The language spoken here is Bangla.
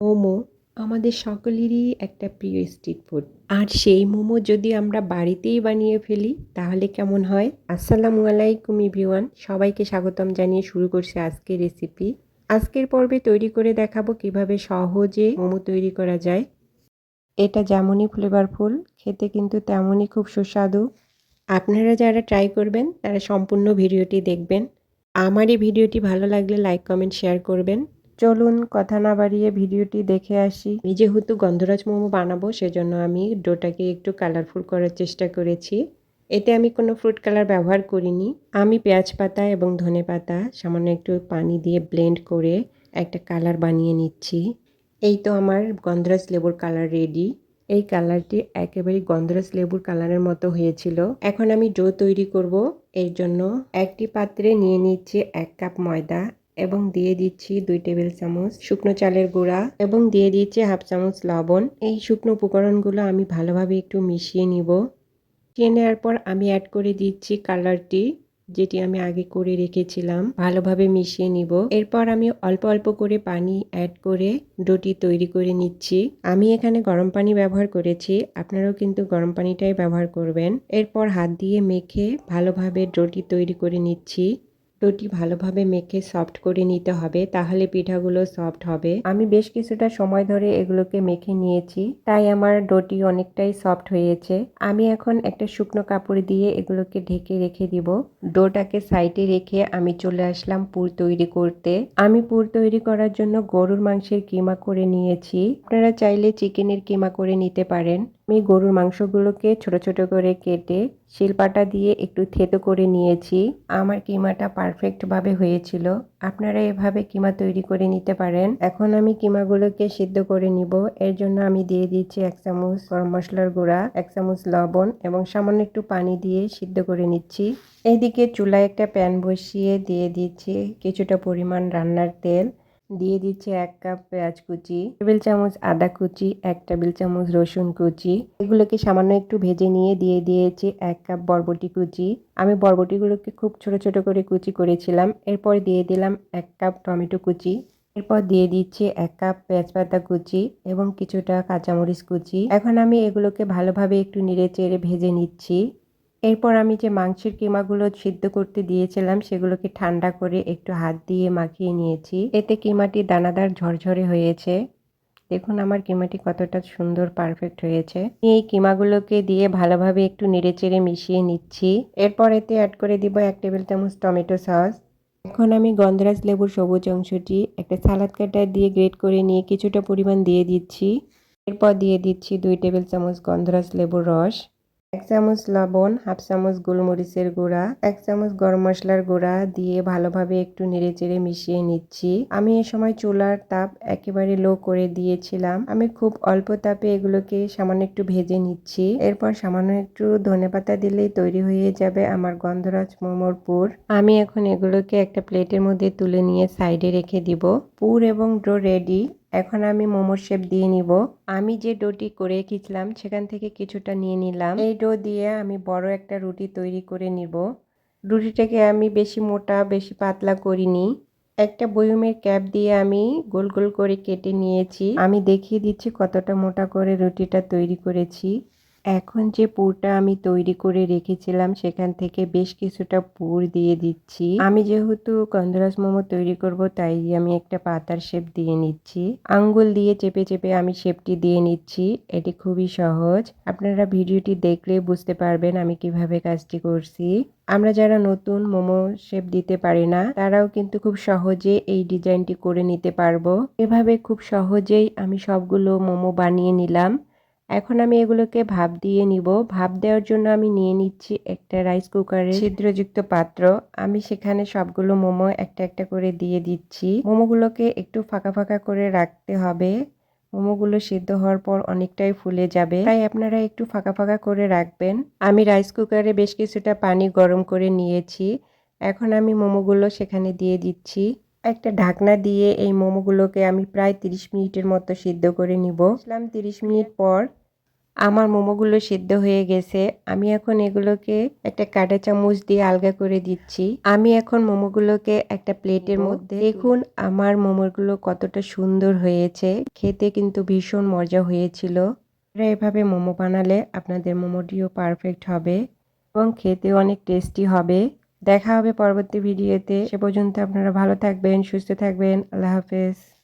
মোমো আমাদের সকলেরই একটা প্রিয় স্ট্রিট ফুড আর সেই মোমো যদি আমরা বাড়িতেই বানিয়ে ফেলি, তাহলে কেমন হয়? আসসালামু আলাইকুম ইভিওয়ান সবাইকে স্বাগতম জানিয়ে শুরু করছে আজকের রেসিপি আজকের পর্বে তৈরি করে দেখাবো কীভাবে সহজে মোমো তৈরি করা যায়। এটা যেমনই ফ্লেভারফুল খেতে কিন্তু তেমনই খুব সুস্বাদু। আপনারা যারা ট্রাই করবেন, তারা সম্পূর্ণ ভিডিওটি দেখবেন। আমার এই ভিডিওটি ভালো লাগলে লাইক কমেন্ট শেয়ার করবেন। চলুন কথা না বাড়িয়ে ভিডিওটি দেখে আসি। আমি যেহেতু গন্ধরাজ মোমো বানাবো, সেজন্য আমি ডোটাকে একটু কালারফুল করার চেষ্টা করেছি। এতে আমি কোনো ফ্রুট কালার ব্যবহার করিনি। আমি পেঁয়াজ পাতা এবং ধনে পাতা, সামান্য একটু পানি দিয়ে ব্লেন্ড করে একটা কালার বানিয়ে নিচ্ছি। এই তো আমার গন্ধরাজ লেবুর কালার রেডি এই কালারটি একেবারে গন্ধরাজ লেবুর কালারের মতো হয়েছিল। এখন আমি ডো তৈরি করব। এর জন্য একটি পাত্রে নিয়ে নিচ্ছি এক কাপ ময়দা এবং দিয়ে দিচ্ছি দুই টেবিল চামচ শুকনো চালের গুঁড়া এবং দিয়ে দিচ্ছি হাফ চামচ লবণ। এই শুকনো উপকরণগুলো আমি ভালোভাবে একটু মিশিয়ে নিব। মিশিয়ে নেওয়ার পর আমি অ্যাড করে দিচ্ছি কালারটি যেটি আমি আগে করে রেখেছিলাম। ভালোভাবে মিশিয়ে নিব। এরপর আমি অল্প অল্প করে পানি অ্যাড করে ডোটি তৈরি করে নিচ্ছি। আমি এখানে গরম পানি ব্যবহার করেছি। আপনারাও কিন্তু গরম পানিটাই ব্যবহার করবেন। এরপর হাত দিয়ে মেখে ভালোভাবে ডোটি তৈরি করে নিচ্ছি। ডোটি ভালোভাবে মেখে সফট করে নিতে হবে, তাহলে পিঠাগুলো সফট হবে। আমি বেশ কিছুটা সময় ধরে এগুলোকে মেখে নিয়েছি, তাই আমার ডোটি অনেকটাই সফট হয়েছে। আমি এখন একটা শুকনো কাপড় দিয়ে এগুলোকে ঢেকে রেখে দিব। ডোটাকে সাইডে রেখে আমি চলে আসলাম পুর তৈরি করতে। আমি পুর তৈরি করার জন্য গরুর মাংসের কিমা করে নিয়েছি। আপনারা চাইলে চিকেনের কিমা করে নিতে পারেন। আমি গরুর মাংসগুলোকে ছোট ছোট করে কেটে শিলপাটা দিয়ে একটু থেতো করে নিয়েছি। আমার কিমাটা পারফেক্টভাবে হয়েছিল। আপনারা এভাবে কিমা তৈরি করে নিতে পারেন। এখন আমি কিমাগুলোকে সিদ্ধ করে নিব। এর জন্য আমি দিয়ে দিচ্ছি এক চামচ গরম মশলার গুঁড়া, এক চামচ লবণ এবং সামান্য একটু পানি দিয়ে সিদ্ধ করে নিচ্ছি। এইদিকে চুলায় একটা প্যান বসিয়ে দিয়ে দিচ্ছি কিছুটা পরিমাণ রান্নার তেল। দিয়ে দিচ্ছি এক কাপ পেঁয়াজ কুচি, টেবিল চামচ আদা কুচি, এক টেবিল চামচ রসুন কুচি। এগুলোকে সামান্য একটু ভেজে নিয়ে দিয়ে দিয়েছি এক কাপ বরবটি কুচি। আমি বরবটিগুলোকে খুব ছোট ছোট করে কুচি করেছিলাম। এরপর দিয়ে দিলাম এক কাপ টমেটো কুচি। এরপর দিয়ে দিচ্ছি এক কাপ পেঁয়াজ পাতা কুচি এবং কিছুটা কাঁচামরিচ কুচি। এখন আমি এগুলোকে ভালোভাবে একটু নেড়ে চেড়ে ভেজে নিচ্ছি। এরপর আমি যে মাংসের কিমাগুলো সিদ্ধ করতে দিয়েছিলাম, সেগুলোকে ঠান্ডা করে একটু হাত দিয়ে মাখিয়ে নিয়েছি। এতে কিমাটি দানাদার ঝরঝরে হয়েছে। দেখুন আমার কিমাটি কতটা সুন্দর পারফেক্ট হয়েছে। এই কিমাগুলোকে দিয়ে ভালোভাবে একটু নেড়েচেড়ে মিশিয়ে নিচ্ছি। এরপর এতে অ্যাড করে দিব এক টেবিল চামচ টমেটো সস। এখন আমি গন্ধরাজ লেবুর সবুজ অংশটি একটা সালাদ কাটা দিয়ে গ্রেট করে নিয়ে কিছুটা পরিমাণ দিয়ে দিচ্ছি। এরপর দিয়ে দিচ্ছি দুই টেবিল চামচ গন্ধরাজ লেবুর রস। এক চামচ লবণ, হাফ চামচ গোলমরিচের গুঁড়া, এক চামচ গরম মশলার গুঁড়া দিয়ে ভালোভাবে একটু নেড়েচেড়ে মিশিয়ে নিচ্ছি। আমি এ সময় চুলার তাপ একেবারে লো করে দিয়েছিলাম। আমি খুব অল্প তাপে এগুলোকে সামান্য একটু ভেজে নিচ্ছি। এরপর সামান্য একটু ধনে পাতা দিলেই তৈরি হয়ে যাবে আমার গন্ধরাজ মোমোর পুর। আমি এখন এগুলোকে একটা প্লেটের মধ্যে তুলে নিয়ে সাইডে রেখে দিব। পুর এবং ডো রেডি। এখন আমি মোমোর শেপ দিয়ে নিব। আমি যে ডোটি করে রেখেছিলাম, সেখান থেকে কিছুটা নিয়ে নিলাম। এই ডো দিয়ে আমি বড় একটা রুটি তৈরি করে নিব। রুটিটাকে আমি বেশি মোটা, বেশি পাতলা করিনি। একটা বয়ুমের ক্যাপ দিয়ে আমি গোল গোল করে কেটে নিয়েছি। আমি দেখিয়ে দিচ্ছি কতটা মোটা করে রুটিটা তৈরি করেছি। এখন যে পুরটা আমি তৈরি করে রেখেছিলাম, সেখান থেকে বেশ কিছুটা পুর দিয়ে দিচ্ছি। আমি যেহেতু গন্ধরাজ মোমো তৈরি করব, তাই আমি একটা পাতার শেপ দিয়ে নিচ্ছি। আঙ্গুল দিয়ে চেপে চেপে আমি শেপটি দিয়ে নিচ্ছি। এটি খুবই সহজ। আপনারা ভিডিওটি দেখলে বুঝতে পারবেন আমি কীভাবে কাজটি করছি। আমরা যারা নতুন মোমো শেপ দিতে পারি না, তারাও কিন্তু খুব সহজে এই ডিজাইনটি করে নিতে পারব। এভাবে খুব সহজেই আমি সবগুলো মোমো বানিয়ে নিলাম। এখন আমি এগুলোকে ভাপ দিয়ে নিব। ভাপ দেওয়ার জন্য আমি নিয়ে নিচ্ছি একটা রাইস কুকারে ছিদ্রযুক্ত পাত্র। আমি সেখানে সবগুলো মোমো একটা একটা করে দিয়ে দিচ্ছি। মোমোগুলোকে একটু ফাঁকা ফাঁকা করে রাখতে হবে। মোমোগুলো সিদ্ধ হওয়ার পর অনেকটাই ফুলে যাবে। তাই আপনারা একটু ফাঁকা ফাঁকা করে রাখবেন। আমি রাইস কুকারে বেশ কিছুটা পানি গরম করে নিয়েছি। এখন আমি মোমোগুলো সেখানে দিয়ে দিচ্ছি। একটা ঢাকনা দিয়ে এই মোমোগুলোকে আমি প্রায় তিরিশ মিনিটের মতো সিদ্ধ করে নিব। ইসলাম তিরিশ মিনিট পর আমার মোমোগুলো সিদ্ধ হয়ে গেছে। আমি এখন এগুলোকে একটা কাঁটা চামচ দিয়ে আলগা করে দিচ্ছি। আমি এখন মোমোগুলোকে একটা প্লেটের মধ্যে দেখুন আমার মোমোগুলো কতটা সুন্দর হয়েছে। খেতে কিন্তু ভীষণ মজা হয়েছিল। আপনারা এভাবে মোমো বানালে আপনাদের মোমোটিও পারফেক্ট হবে এবং খেতে অনেক টেস্টি হবে। দেখা হবে পরবর্তী ভিডিওতে। সে পর্যন্ত আপনারা ভালো থাকবেন সুস্থ থাকবেন। আল্লাহ হাফেজ।